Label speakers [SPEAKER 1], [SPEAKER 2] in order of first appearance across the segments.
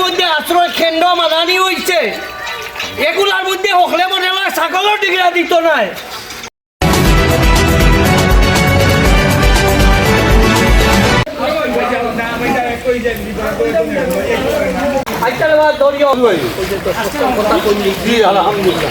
[SPEAKER 1] মধ্যে আশ্রয় কেন্দ্র মাদানি হইছে। এগুলার হকলে মনে হয় ছাগলের ডিগ্রা নাই। আলহামদুলিল্লাহ।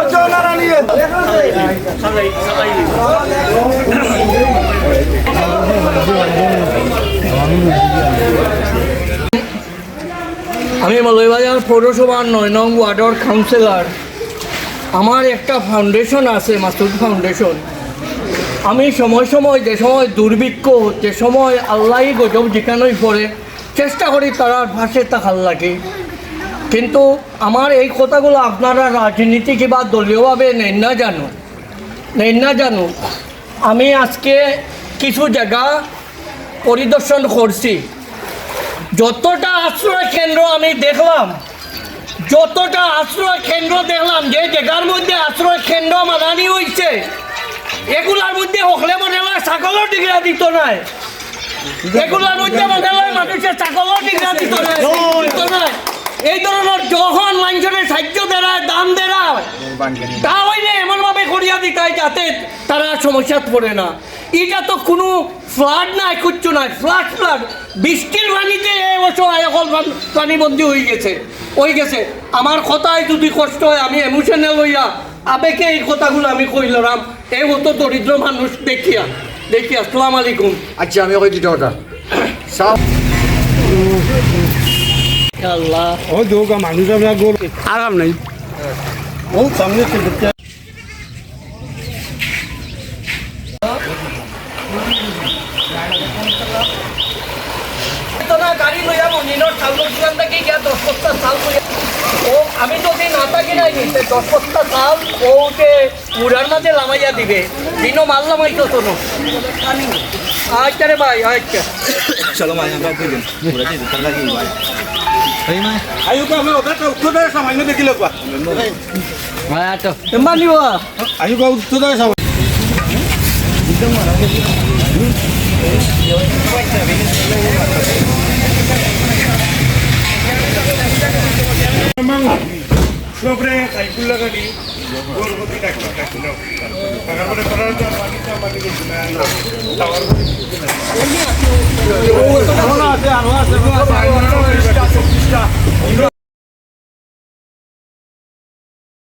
[SPEAKER 1] আমি মলয়বাজার পৌরসভার নয় নং ওয়ার্ডর কাউন্সিলর। আমার একটা ফাউন্ডেশন আছে, মাসুদ ফাউন্ডেশন আমি সময় সময়, যে সময় দুর্ভিক্ষ, যে সময় আল্লাহ গজব যেখানেই পড়ে, চেষ্টা করি তারার পাশে থাকার লাগে। কিন্তু আমার এই কথাগুলো আপনারা রাজনীতি কিংবা দলীয়ভাবে নেন না জানো নেন না জানো আমি আজকে কিছু জায়গা পরিদর্শন করছি। যতটা আশ্রয় কেন্দ্র আমি দেখলাম যতটা আশ্রয় কেন্দ্র দেখলাম যে জায়গার মধ্যে আশ্রয় কেন্দ্র মানানি হইছে এগুলার মধ্যে হকলে মনে হয় ছাগলের ডিগ্রা দিত নাই। এগুলার মধ্যে মনে হয় মানুষের ছাগলের ডিগ্রা দিত নাই দিত নাই এই ধরনের যখন সাহায্য দেয় দাম দেয় তা হইলে এমনভাবে করিয়া দিতাই যাতে তারা সমস্যাত পড়ে না। এটা তো কোনো ফ্লাড নাই কিচ্ছু নাই। Flood flood. বৃষ্টির পানিতে এবছর এখন পানিবন্দী হয়ে গেছে হয়ে গেছে। আমার কথায় যদি কষ্ট হয় আমি এমোশনাল হইয়া আবেগে এই কথাগুলো আমি কইলাম এই মতো দরিদ্র মানুষ দেখিয়া দেখিয়া আসসালাম আলাইকুম।
[SPEAKER 2] আচ্ছা আমি
[SPEAKER 3] ওই আমরা গোল
[SPEAKER 2] আরাম নাই।
[SPEAKER 3] ও সামনে থেকে
[SPEAKER 1] তো না গাড়ি লইয়া মনিনর চাউল দোকান থেকে গিয়া দশ বস্তা চাল ও আমি যদি না থাকি নাই নিতে দশ বস্তা চাল ওকে মুড়ার মাঝে লামাইয়া দিবে। দিন মাল লামাইতো তো আচ্ছা রে ভাই আচ্ছা
[SPEAKER 3] আয়ুকা আমরা ওটা Sobre সাইকুল লাগানি গোরগতি ডাকলো ডাকলো টাকার পরে করার তো পানি তো পানি না টাওয়ার আছে আরও আছে আরও আছে